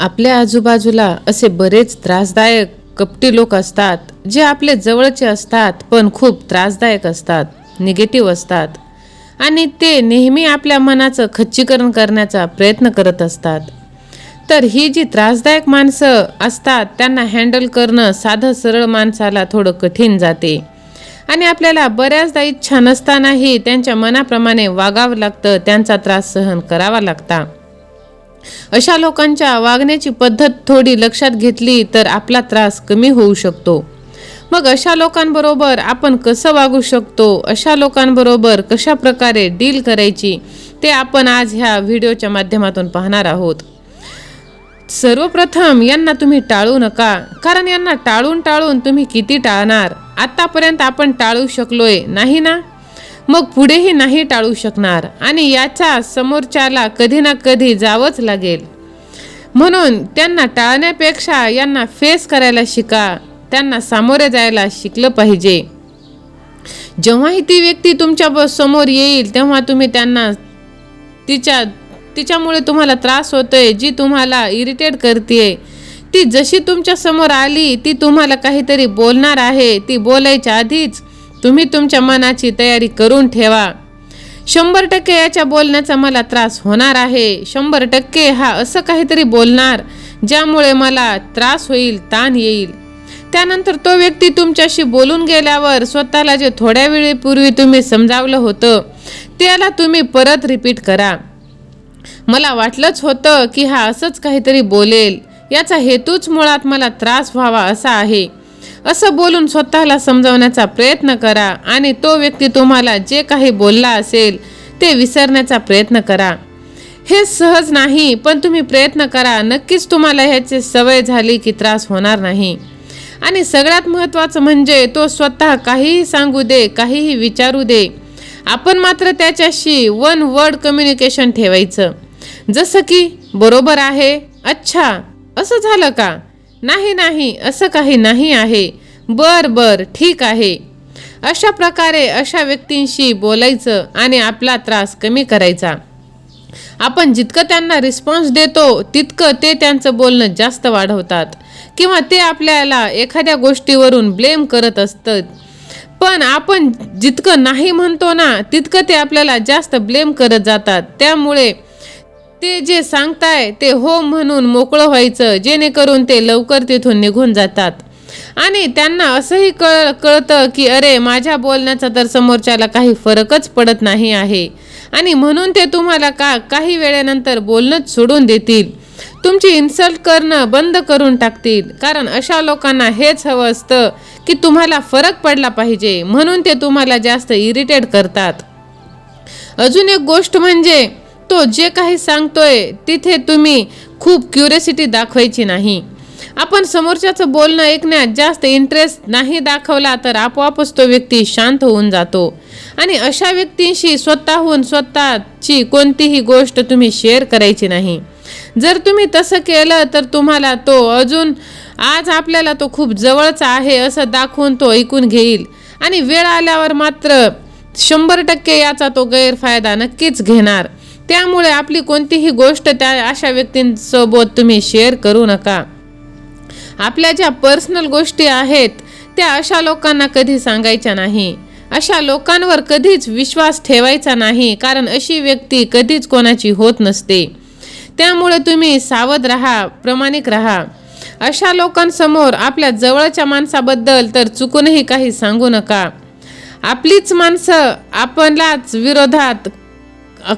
आपल्या आजूबाजूला असे बरेच त्रासदायक कपटी लोक असतात जे आपले जवळचे असतात पण खूप त्रासदायक असतात निगेटिव्ह असतात. आणि ते नेहमी आपल्या मनाचं खच्चीकरण करण्याचा प्रयत्न करत असतात. तर ही जी त्रासदायक माणसं असतात त्यांना हँडल करणं साधं सरळ माणसाला थोडं कठीण जाते. आणि आपल्याला बऱ्याचदा इच्छा नसतानाही त्यांच्या मनाप्रमाणे वागावं लागतं त्यांचा त्रास सहन करावा लागता. अशा लोकांच्या वागण्याची पद्धत थोडी लक्षात घेतली तर आपला त्रास कमी होऊ शकतो. मग अशा लोकांबरोबर आपण कसं वागू शकतो? अशा लोकांबरोबर कशा प्रकारे डील करायची? ते आपण आज ह्या व्हिडिओच्या माध्यमातून पाहणार आहोत. सर्वप्रथम यांना तुम्ही टाळू नका कारण यांना टाळून टाळून तुम्ही किती टाळणार? आत्तापर्यंत आपण टाळू शकलोय नाही ना? मग पुढेही नाही टाळू शकणार आणि याचा समोरच्याला कधी ना कधी जावंच लागेल. म्हणून त्यांना टाळण्यापेक्षा यांना फेस करायला शिका. त्यांना सामोरे जायला शिकलं पाहिजे. जेव्हाही ती व्यक्ती तुमच्या ब- समोर येईल तेव्हा तुम्ही त्यांना तिच्या तिच्यामुळे तुम्हाला त्रास होतोय जी तुम्हाला इरिटेट करते ती जशी तुमच्यासमोर आली ती तुम्हाला काहीतरी बोलणार आहे. ती बोलायच्या आधीच तुम्ही तुमच्या मनाची तयारी करून ठेवा. शंभर टक्के याच्या बोलण्याचा मला त्रास होणार आहे. शंभर टक्के हा असं काहीतरी बोलणार ज्यामुळे मला त्रास होईल ताण येईल. त्यानंतर तो व्यक्ती तुमच्याशी बोलून गेल्यावर स्वतःला जे थोड्या वेळेपूर्वी तुम्ही समजावलं होतं त्याला तुम्ही परत रिपीट करा. मला वाटलंच होतं की हा असंच काहीतरी बोलेल. याचा हेतूच मुळात मला त्रास व्हावा असा आहे. असं बोलून स्वतःला समजावण्याचा प्रयत्न करा आणि तो व्यक्ती तुम्हाला जे काही बोलला असेल ते विसरण्याचा प्रयत्न करा. हे सहज नाही पण तुम्ही प्रयत्न करा. नक्कीच तुम्हाला ह्याची सवय झाली की त्रास होणार नाही. आणि सगळ्यात महत्त्वाचं म्हणजे तो स्वतः काहीही सांगू दे काहीही विचारू दे. आपण मात्र त्याच्याशी वन वर्ड कम्युनिकेशन ठेवायचं. जसं की बरोबर आहे अच्छा असं झालं का? नाही नाही असं काही नाही आहे. बर बर ठीक आहे. अशा प्रकारे अशा व्यक्तींशी बोलायचं आणि आपला त्रास कमी करायचा. आपण जितकं त्यांना रिस्पॉन्स देतो तितकं ते त्यांचं बोलणं जास्त वाढवतात. किंवा ते आपल्याला एखाद्या गोष्टीवरून ब्लेम करत असतात. पण आपण जितकं नाही म्हणतो ना तितकं ते आपल्याला जास्त ब्लेम करत जातात. त्यामुळे ते जे सांगताय ते हो म्हणून मोकळं व्हायचं जेणेकरून ते लवकर तिथून निघून जातात. आणि त्यांना असंही कळ कळतं की अरे माझ्या बोलण्याचा तर समोरच्याला काही फरकच पडत नाही आहे. आणि म्हणून ते तुम्हाला का काही वेळेनंतर बोलणंच सोडून देतील. तुमची इन्सल्ट करणं बंद करून टाकतील. कारण अशा लोकांना हेच हवं असतं की तुम्हाला फरक पडला पाहिजे. म्हणून ते तुम्हाला जास्त इरिटेट करतात. अजून एक गोष्ट म्हणजे तो जे काही सांगतोय तिथे तुम्ही खूप क्युरिसिटी दाखवायची नाही. आपण समोरच्याचं बोलणं ऐकण्यात जास्त इंटरेस्ट नाही दाखवला तर आपोआपच तो व्यक्ती शांत होऊन जातो. आणि अशा व्यक्तींशी स्वतःहून स्वतःची कोणतीही गोष्ट तुम्ही शेअर करायची नाही. जर तुम्ही तसं केलं तर तुम्हाला तो अजून आज आपल्याला तो खूप जवळचा आहे असं दाखवून तो ऐकून घेईल. आणि वेळ आल्यावर मात्र शंभर टक्के याचा तो गैरफायदा नक्कीच घेणार. त्यामुळे आपली कोणतीही गोष्ट त्या अशा व्यक्तींसोबत तुम्ही शेअर करू नका. आपल्या ज्या पर्सनल गोष्टी आहेत त्या अशा लोकांना कधी सांगायच्या नाही. अशा लोकांवर कधीच विश्वास ठेवायचा नाही कारण अशी व्यक्ती कधीच कोणाची होत नसते. त्यामुळे तुम्ही सावध राहा प्रामाणिक राहा. अशा लोकांसमोर आपल्या जवळच्या माणसाबद्दल तर चुकूनही काही सांगू नका. आपलीच माणसं आपणलाच विरोधात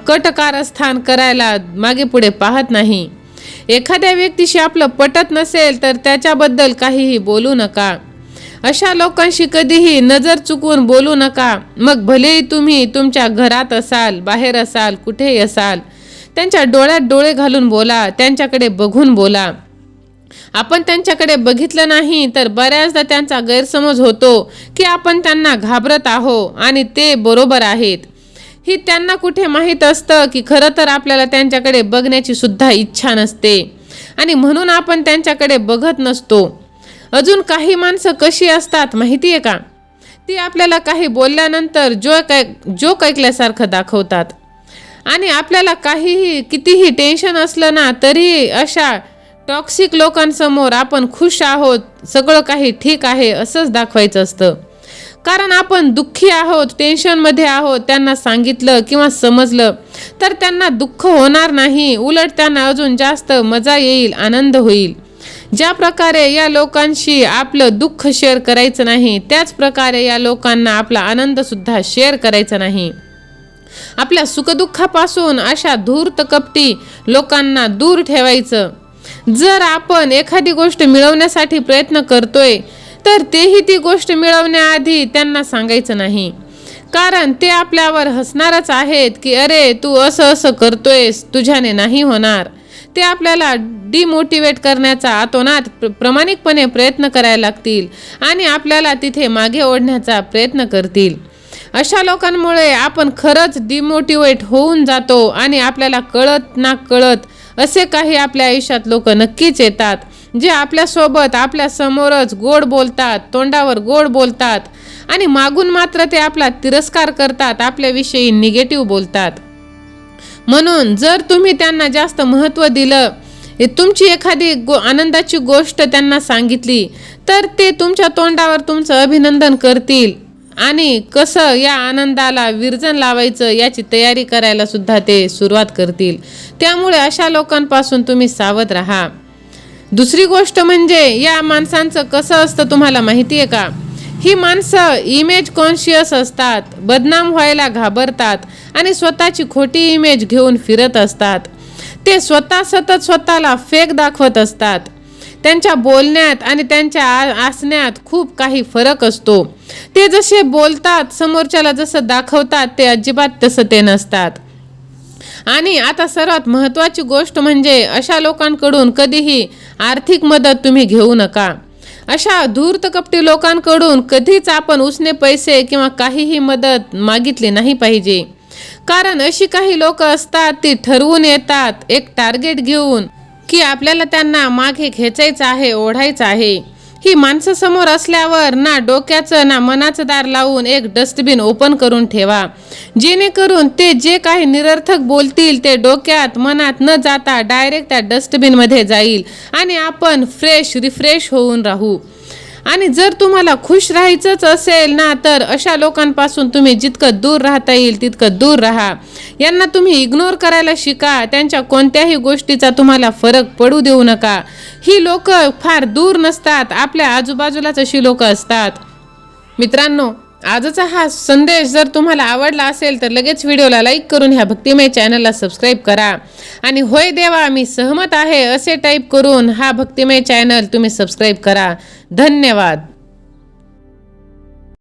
कटकारस्थान करायला मागे पुढे पाहत नाही. एखाद्या व्यक्तीशी आपलं पटत नसेल तर त्याच्याबद्दल काहीही बोलू नका. अशा लोकांशी कधीही नजर चुकवून बोलू नका. मग भलेही तुम्ही तुमच्या घरात असाल बाहेर असाल कुठेही असाल त्यांच्या डोळ्यात डोळे घालून बोला त्यांच्याकडे बघून बोला. आपण त्यांच्याकडे बघितलं नाही तर बऱ्याचदा त्यांचा गैरसमज होतो की आपण त्यांना घाबरत आहो आणि ते बरोबर आहेत. ही त्यांना कुठे माहीत असतं की खरं तर आपल्याला त्यांच्याकडे बघण्याची सुद्धा इच्छा नसते. आणि म्हणून आपण त्यांच्याकडे बघत नसतो. अजून काही माणसं कशी असतात माहिती आहे का? ती आपल्याला काही बोलल्यानंतर जो काय जोक ऐकल्यासारखं दाखवतात. आणि आपल्याला काहीही कितीही टेन्शन असलं ना तरीही अशा टॉक्सिक लोकांसमोर आपण खुश आहोत सगळं काही ठीक आहे असंच दाखवायचं असतं. कारण आपण दुःखी आहोत टेन्शनमध्ये आहोत त्यांना सांगितलं किंवा समजलं तर त्यांना दुःख होणार नाही. उलट त्यांना अजून जास्त मजा येईल आनंद होईल. ज्या प्रकारे या लोकांशी आपलं दुःख शेअर करायचं नाही त्याच प्रकारे या लोकांना आपला आनंदसुद्धा शेअर करायचा नाही. आपल्या सुखदुःखापासून अशा धूर्त कपटी लोकांना दूर ठेवायचं. जर आपण एखादी गोष्ट मिळवण्यासाठी प्रयत्न करतोय तर तेही ती गोष्ट मिळवण्याआधी त्यांना सांगायचं नाही. कारण ते आपल्यावर हसणारच आहेत की अरे तू असं असं करतोयस तुझ्याने नाही होणार. ते आपल्याला डिमोटिवेट करण्याचा आतोनात प्र प्रामाणिकपणे प्रयत्न करायला लागतील आणि आपल्याला तिथे मागे ओढण्याचा प्रयत्न करतील. अशा लोकांमुळे आपण खरंच डिमोटिवेट होऊन जातो आणि आपल्याला कळत ना कळत असे काही आपल्या आयुष्यात लोक नक्कीच येतात. जे आपल्यासोबत आपल्यासमोरच गोड बोलतात तोंडावर गोड बोलतात आणि मागून मात्र ते आपला तिरस्कार करतात आपल्याविषयी निगेटिव्ह बोलतात. म्हणून जर तुम्ही त्यांना जास्त महत्त्व दिलं तुमची एखादी गो आनंदाची गोष्ट त्यांना सांगितली तर ते तुमच्या तोंडावर तुमचं अभिनंदन करतील आणि कसं या आनंदाला विरजन लावायचं याची तयारी करायला सुद्धा ते सुरुवात करतील. त्यामुळे अशा लोकांपासून तुम्ही सावध राहा. दुसरी गोष्ट म्हणजे या माणसांचं कसं असतं तुम्हाला माहिती आहे का? ही माणसं इमेज कॉन्शियस असतात बदनाम व्हायला घाबरतात आणि स्वतःची खोटी इमेज घेऊन फिरत असतात. ते स्वतः सतत स्वतःला फेक दाखवत असतात. त्यांच्या बोलण्यात आणि त्यांच्या आ- आसण्यात खूप काही फरक असतो. ते जसे बोलतात समोरच्याला जसं दाखवतात ते अजिबात तसं ते नसतात. आणि आता सर्वात महत्त्वाची गोष्ट म्हणजे अशा लोकांकडून कधीही आर्थिक मदत तुम्ही घेऊ नका. अशा धूर्त कपटी लोकांकडून कधीच आपण उसने पैसे किंवा काहीही मदत मागितली नाही पाहिजे. कारण अशी काही लोक असतात ती ठरवून येतात एक टार्गेट घेऊन की आपल्याला त्यांना मागे खेचायचं आहे ओढायचं आहे. ही माणसं समोर असल्यावर ना डोक्याचं ना मनाचं दार लावून एक डस्टबिन ओपन करून ठेवा. जेणेकरून ते जे काही निरर्थक बोलतील ते डोक्यात मनात न जाता डायरेक्ट त्या डस्टबिनमध्ये जाईल आणि आपण फ्रेश रिफ्रेश होऊन राहू. आणि जर तुम्हाला खुश राहायचंच असेल ना तर अशा लोकांपासून तुम्ही जितकं दूर राहता येईल तितकं दूर राहा. यांना तुम्ही इग्नोर करायला शिका. त्यांच्या कोणत्याही गोष्टीचा तुम्हाला फरक पडू देऊ नका. ही लोक फार दूर नसतात. आपल्या आजूबाजूलाच अशी लोक असतात. मित्रांनो आजचा हा संदेश जर तुम्हाला आवडला असेल तर लगेच व्हिडिओला लाईक करून ह्या भक्तिमय चॅनलला सबस्क्राईब करा. आणि होय देवा मी सहमत आहे असे टाईप करून हा भक्तिमय चॅनल तुम्ही सबस्क्राईब करा. धन्यवाद.